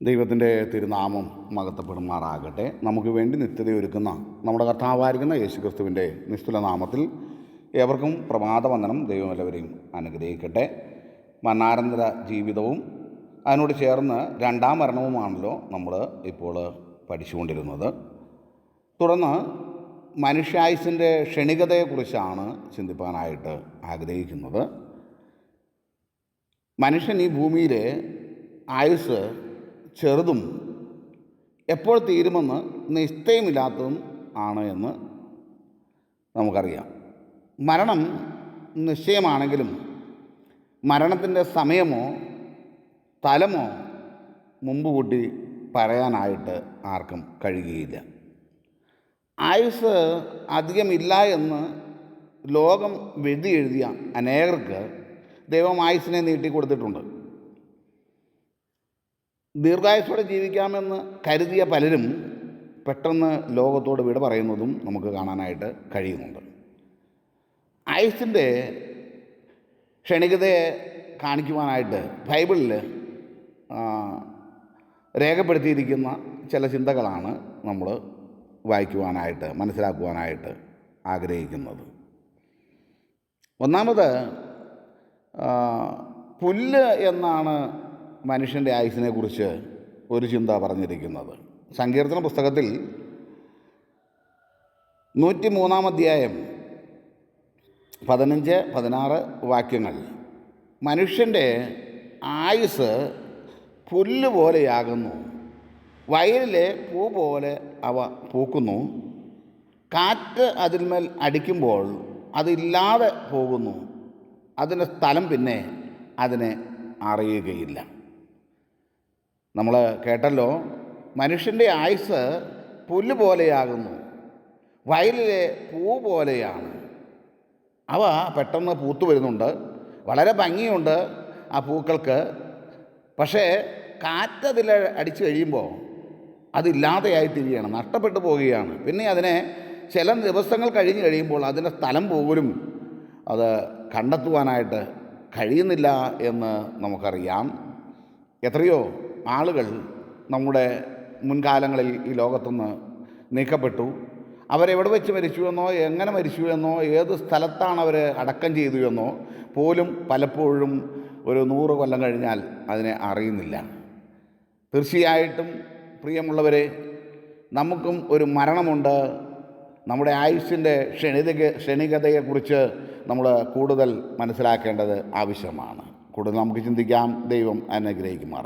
ദൈവത്തിന്റെ തിരുനാമം മകത്തപ്പെടുമാറാകട്ടെ നമുക്ക് വേണ്ടി നിത്യതയൊരുക്കുന്ന നമ്മുടെ കർത്താവായിരിക്കുന്ന യേശുക്രിസ്തുവിന്റെ നിസ്തുല നാമത്തിൽ ഏവർക്കും പ്രഭാതവന്ദനം ദൈവം എല്ലാവരെയും അനുഗ്രഹിക്കട്ടെ. മരണാനന്തര ജീവിതവും അതിനോട് ചേർന്ന് രണ്ടാം മരണവുമാണല്ലോ നമ്മൾ ഇപ്പോൾ പഠിച്ചുകൊണ്ടിരുന്നത്. തുടർന്ന് മനുഷ്യായുസിന്റെ ക്ഷണികതയെക്കുറിച്ചാണ് ചിന്തിപ്പാനായിട്ട് ആഗ്രഹിക്കുന്നത്. മനുഷ്യൻ ഈ ഭൂമിയിൽ ആയുസ് ചെറുതും എപ്പോൾ തീരുമെന്ന് നിശ്ചയമില്ലാത്തതും ആണ് എന്ന് നമുക്കറിയാം. മരണം നിശ്ചയമാണെങ്കിലും മരണത്തിന്റെ സമയമോ സ്ഥലമോ മുമ്പ് കൂട്ടി പറയാനായിട്ട് ആർക്കും കഴിയുകയില്ല. ആയുസ് അധികമില്ല എന്ന് ലോകം വിധി എഴുതിയ അനേകർക്ക് ദൈവം ആയുസിനെ നീട്ടിക്കൊടുത്തിട്ടുണ്ട്. ദീർഘായുസോടെ ജീവിക്കാമെന്ന് കരുതിയ പലരും പെട്ടെന്ന് ലോകത്തോട് വിട പറയുന്നതും നമുക്ക് കാണാനായിട്ട് കഴിയുന്നുണ്ട്. ആയുസിന്റെ ക്ഷണികതയെ കാണിക്കുവാനായിട്ട് ബൈബിളിൽ രേഖപ്പെടുത്തിയിരിക്കുന്ന ചില ചിന്തകളാണ് നമ്മൾ വായിക്കുവാനായിട്ട് മനസ്സിലാക്കുവാനായിട്ട് ആഗ്രഹിക്കുന്നത്. ഒന്നാമത് പുല്ല് എന്നാണ് മനുഷ്യന്റെ ആയുസിനെ കുറിച്ച് ഒരു ചിന്ത പറഞ്ഞിരിക്കുന്നത്. സങ്കീർത്തന പുസ്തകത്തിൽ നൂറ്റി മൂന്നാം അധ്യായം പതിനഞ്ച് പതിനാറ് വാക്യങ്ങൾ. മനുഷ്യന്റെ ആയുസ് പുല്ല് പോലെയാകുന്നു വയലിലെ പൂ പോലെ അവ പൂക്കുന്നു. കാറ്റ് അതിന്മേൽ അടിക്കുമ്പോൾ അതില്ലാതെ പോകുന്നു. അതിന്റെ സ്ഥലം പിന്നെ അതിനെ അറിയുകയില്ല. നമ്മൾ കേട്ടല്ലോ മനുഷ്യന്റെ ആയുസ് പുല്ല് പോലെയാകുന്നു. വയലിലെ പൂ പോലെയാണ്. അവ പെട്ടെന്ന് പൂത്തു വരുന്നുണ്ട്. വളരെ ഭംഗിയുണ്ട് ആ പൂക്കൾക്ക്. പക്ഷേ കാറ്റതിൽ അടിച്ചു കഴിയുമ്പോൾ അതില്ലാതെയായി തിരിയാണ് നഷ്ടപ്പെട്ടു പോവുകയാണ്. പിന്നെ അതിനെ ചില ദിവസങ്ങൾ കഴിഞ്ഞ് കഴിയുമ്പോൾ അതിന്റെ സ്ഥലം പോലും അത് കണ്ടെത്തുവാനായിട്ട് കഴിയുന്നില്ല എന്ന് നമുക്കറിയാം. എത്രയോ ആളുകൾ നമ്മുടെ മുൻകാലങ്ങളിൽ ഈ ലോകത്തുനിന്ന് നീക്കപ്പെട്ടു. അവരെവിടെ വെച്ച് മരിച്ചു എന്നോ എങ്ങനെ മരിച്ചു എന്നോ ഏത് സ്ഥലത്താണ് അവർ അടക്കം ചെയ്തു എന്നോ പോലും പലപ്പോഴും ഒരു നൂറ് കൊല്ലം കഴിഞ്ഞാൽ അതിനെ അറിയുന്നില്ല. തീർച്ചയായിട്ടും പ്രിയമുള്ളവരെ നമുക്കും ഒരു മരണമുണ്ട്. നമ്മുടെ ആയുഷിന്റെ ക്ഷണിക ക്ഷണികതയെക്കുറിച്ച് നമ്മൾ കൂടുതൽ മനസ്സിലാക്കേണ്ടത് ആവശ്യമാണ്. കൂടുതൽ നമുക്ക് ചിന്തിക്കാം. ദൈവം അനുഗ്രഹിക്കുമാറാകും